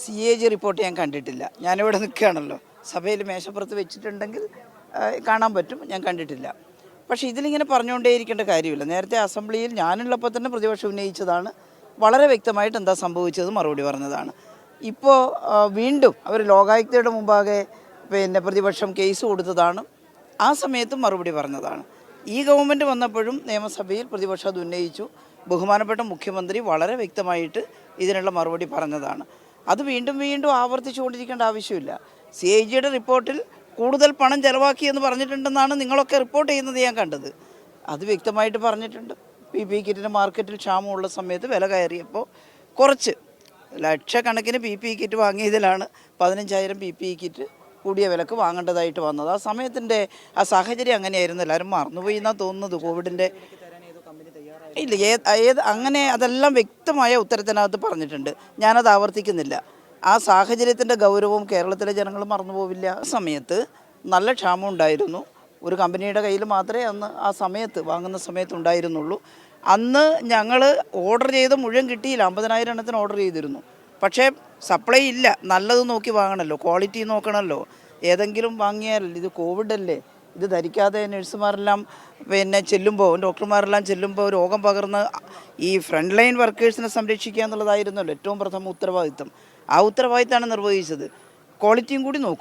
C A G report ഞാൻ കണ്ടിട്ടില്ല. ഞാനിവിടെ നിൽക്കുകയാണല്ലോ. സഭയിൽ മേശപ്പുറത്ത് വെച്ചിട്ടുണ്ടെങ്കിൽ കാണാൻ പറ്റും. ഞാൻ കണ്ടിട്ടില്ല. പക്ഷേ ഇതിലിങ്ങനെ പറഞ്ഞുകൊണ്ടേയിരിക്കേണ്ട കാര്യമില്ല. നേരത്തെ അസംബ്ലിയിൽ ഞാനുള്ളപ്പോൾ തന്നെ പ്രതിപക്ഷം ഉന്നയിച്ചതാണ്. വളരെ വ്യക്തമായിട്ട് എന്താ സംഭവിച്ചത് മറുപടി പറഞ്ഞതാണ്. ഇപ്പോൾ വീണ്ടും അവർ ലോകായുക്തയുടെ മുമ്പാകെ പിന്നെ പ്രതിപക്ഷം കേസ് കൊടുത്തതാണ്. ആ സമയത്തും മറുപടി പറഞ്ഞതാണ്. ഈ ഗവൺമെന്റ് വന്നപ്പോഴും നിയമസഭയിൽ പ്രതിപക്ഷം അത് ഉന്നയിച്ചു. ബഹുമാനപ്പെട്ട മുഖ്യമന്ത്രി വളരെ വ്യക്തമായിട്ട് ഇതിനുള്ള മറുപടി പറഞ്ഞതാണ്. അത് വീണ്ടും വീണ്ടും ആവർത്തിച്ചുകൊണ്ടിരിക്കേണ്ട ആവശ്യമില്ല. സി ഐ ജിയുടെ റിപ്പോർട്ടിൽ കൂടുതൽ പണം ചെലവാക്കി എന്ന് പറഞ്ഞിട്ടുണ്ടെന്നാണ് നിങ്ങളൊക്കെ റിപ്പോർട്ട് ചെയ്യുന്നത് ഞാൻ കണ്ടത്. അത് വ്യക്തമായിട്ട് പറഞ്ഞിട്ടുണ്ട്. പി പി കിറ്റിന് മാർക്കറ്റിൽ ക്ഷാമമുള്ള സമയത്ത് വില കയറിയപ്പോൾ കുറച്ച് ലക്ഷക്കണക്കിന് പി പി കിറ്റ് വാങ്ങിയതിലാണ് പതിനഞ്ചായിരം പി പി കിറ്റ് കൂടിയ വിലക്ക് വാങ്ങേണ്ടതായിട്ട് വന്നത്. ആ സമയത്തിന്റെ ആ സാഹചര്യം അങ്ങനെയായിരുന്നു. എല്ലാവരും മറന്നുപോയി എന്നാണ് തോന്നുന്നത്. കോവിഡിന്റെ ഇല്ല ഏത് ഏത് അങ്ങനെ അതെല്ലാം വ്യക്തമായ ഉത്തരത്തിനകത്ത് പറഞ്ഞിട്ടുണ്ട്. ഞാനത് ആവർത്തിക്കുന്നില്ല. ആ സാഹചര്യത്തിന്റെ ഗൗരവവും കേരളത്തിലെ ജനങ്ങൾ മറന്നുപോവില്ല ആ സമയത്ത് നല്ല ക്ഷാമം ഉണ്ടായിരുന്നു. ഒരു കമ്പനിയുടെ കയ്യിൽ മാത്രമേ അന്ന് ആ സമയത്ത് വാങ്ങുന്ന സമയത്ത് ഉണ്ടായിരുന്നുള്ളൂ. അന്ന് ഞങ്ങൾ ഓർഡർ ചെയ്ത് മുഴുവൻ കിട്ടിയില്ല. അമ്പതിനായിരം എണ്ണത്തിന് ഓർഡർ ചെയ്തിരുന്നു. പക്ഷേ സപ്ലൈ ഇല്ല. നല്ലത് നോക്കി വാങ്ങണമല്ലോ. ക്വാളിറ്റി നോക്കണമല്ലോ. ഏതെങ്കിലും വാങ്ങിയാലല്ലേ? ഇത് കോവിഡ് അല്ലേ ഇത് ധരിക്കാതെ നഴ്സുമാരെല്ലാം പിന്നെ ചെല്ലുമ്പോൾ ഡോക്ടർമാരെല്ലാം ചെല്ലുമ്പോൾ രോഗം പകർന്ന് ഈ ഫ്രണ്ട് ലൈൻ വർക്കേഴ്സിനെ സംരക്ഷിക്കുക എന്നുള്ളതായിരുന്നല്ലോ ഏറ്റവും പ്രഥമ ഉത്തരവാദിത്തം ആ ഉത്തരവാദിത്തമാണ് നിർവഹിച്ചത്. ക്വാളിറ്റിയും കൂടി നോക്കും.